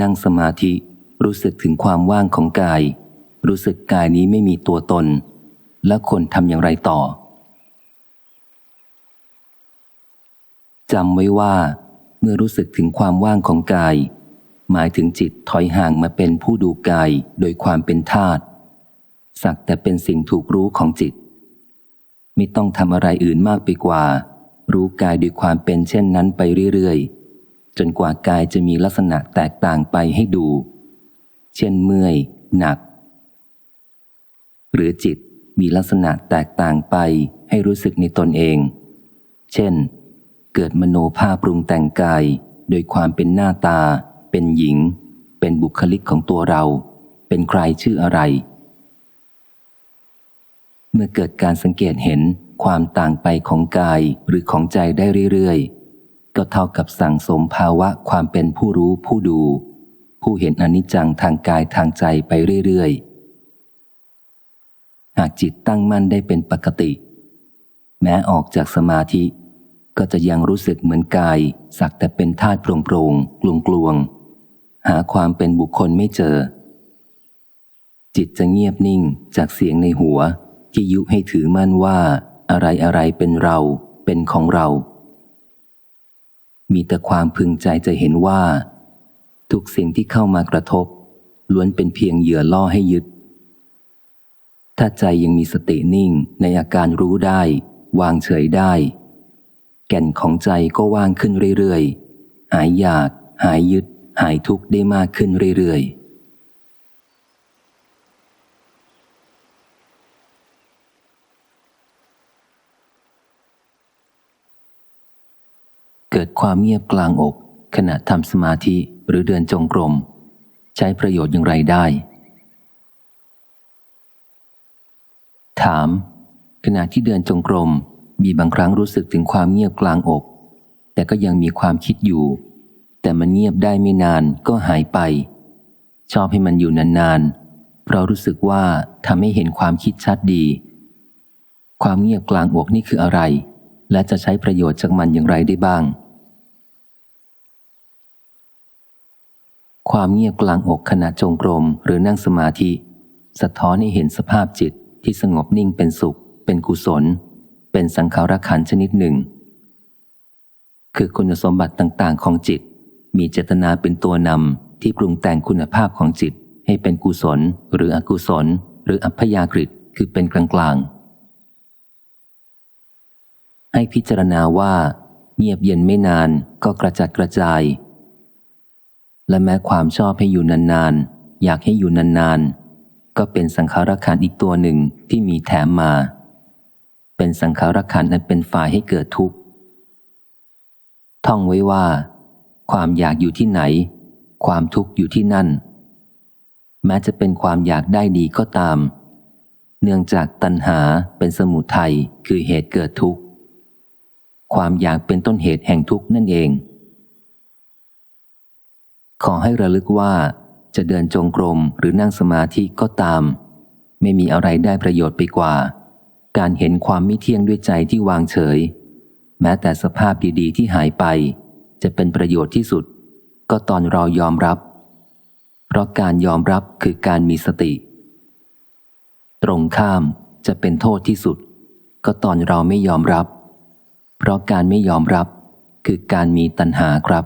นั่งสมาธิรู้สึกถึงความว่างของกาย รู้สึกกายนี้ไม่มีตัวตน และคนทำอย่างไรต่อจำไว้ว่า เมื่อรู้สึกถึงความว่างของกาย หมายถึงจิตถอยห่างมาเป็นผู้ดูกายโดยความเป็นธาตุสักแต่เป็นสิ่งถูกรู้ของจิต ไม่ต้องทำอะไรอื่นมากไปกว่า รู้กายด้วยความเป็นเช่นนั้นไปเรื่อยๆ จนกว่ากายจะมีลักษณะแตกต่างไปให้ดู เช่นเมื่อย หนัก หรือจิตมีลักษณะแตกต่างไปให้รู้สึกในตนเอง เช่น เกิดมโนภาพปรุงแต่งกาย โดยความเป็นหน้าตา เป็นหญิง เป็นบุคลิกของตัวเรา เป็นใครชื่ออะไร เมื่อเกิดการสังเกตเห็นความต่างไปของกายหรือของใจได้เรื่อยๆ ก็เท่ากับสั่งสมภาวะความเป็นผู้รู้ผู้ดู ผู้เห็นอนิจจังทางกายทางใจไปเรื่อยๆ หากจิตตั้งมั่นได้เป็นปกติ แม้ออกจากสมาธิ ก็จะยังรู้สึกเหมือนกาย สักแต่เป็นธาตุโปร่งโปร่งกลวงกลวงหาความเป็นบุคคลไม่เจอ จิตจะเงียบนิ่งจากเสียงในหัวที่ยุให้ถือมั่นว่า อะไรอะไรเป็นเรา เป็นของเรา มีแต่ความพึงใจจะเห็นว่า ทุกสิ่งที่เข้ามากระทบ ล้วนเป็นเพียงเหยื่อล่อให้ยึด ถ้าใจยังมีสตินิ่งในอาการรู้ได้ วางเฉยได้ แก่นของใจก็ว่างขึ้นเรื่อยๆ หายอยาก หายยึด หายทุกข์ได้มากขึ้นเรื่อยๆ เกิดความเงียบกลางอก ขณะทำสมาธิหรือเดินจงกรม ใช้ประโยชน์อย่างไรได้ ถาม ขณะที่เดินจงกรม มีบางครั้งรู้สึกถึงความเงียบกลางอก แต่ก็ยังมีความคิดอยู่ แต่มันเงียบได้ไม่นานก็หายไป ชอบให้มันอยู่นานๆเพราะรู้สึกว่าทำให้เห็นความคิดชัดดี ความเงียบกลางอกนี่คืออะไรและจะใช้ประโยชน์จากมันอย่างไรได้บ้าง ความเงียบกลางอกขณะจงกรมหรือนั่งสมาธิ สะท้อนให้เห็นสภาพจิตที่สงบนิ่งเป็นสุข เป็นกุศล เป็นสังขารขันชนิดหนึ่ง คือคุณสมบัติต่างๆ ของจิต มีเจตนาเป็นตัวนำที่ปรุงแต่งคุณภาพของจิตให้เป็นกุศล หรืออกุศล หรืออัพยากฤิคือเป็นกลางๆให้พิจารณาว่า เงียบเย็นไม่นานก็กระจัดกระจาย และแม้ความชอบให้อยู่นานๆ อยากให้อยู่นานๆ ก็เป็นสังขารขันอีกตัวหนึ่งที่มีแถมมา เป็นสังขารขันนั้นเป็นฝ่ายให้เกิดทุกข์ ท่องไว้ว่า ความอยากอยู่ที่ไหน ความทุกข์อยู่ที่นั่น แม้จะเป็นความอยากได้ดีก็ตาม เนื่องจากตัณหาเป็นสมุทัยคือเหตุเกิดทุกข์ ความอยากเป็นต้นเหตุแห่งทุกข์นั่นเอง ขอให้ระลึกว่าจะเดินจงกรมหรือนั่งสมาธิก็ตาม ไม่มีอะไรได้ประโยชน์ไปกว่า การเห็นความไม่เที่ยงด้วยใจที่วางเฉย แม้แต่สภาพดีๆ ที่หายไป จะเป็นประโยชน์ที่สุด ก็ตอนเรายอมรับ เพราะการยอมรับคือการมีสติ ตรงข้ามจะเป็นโทษที่สุด ก็ตอนเราไม่ยอมรับ เพราะการไม่ยอมรับคือการมีตัณหาครับ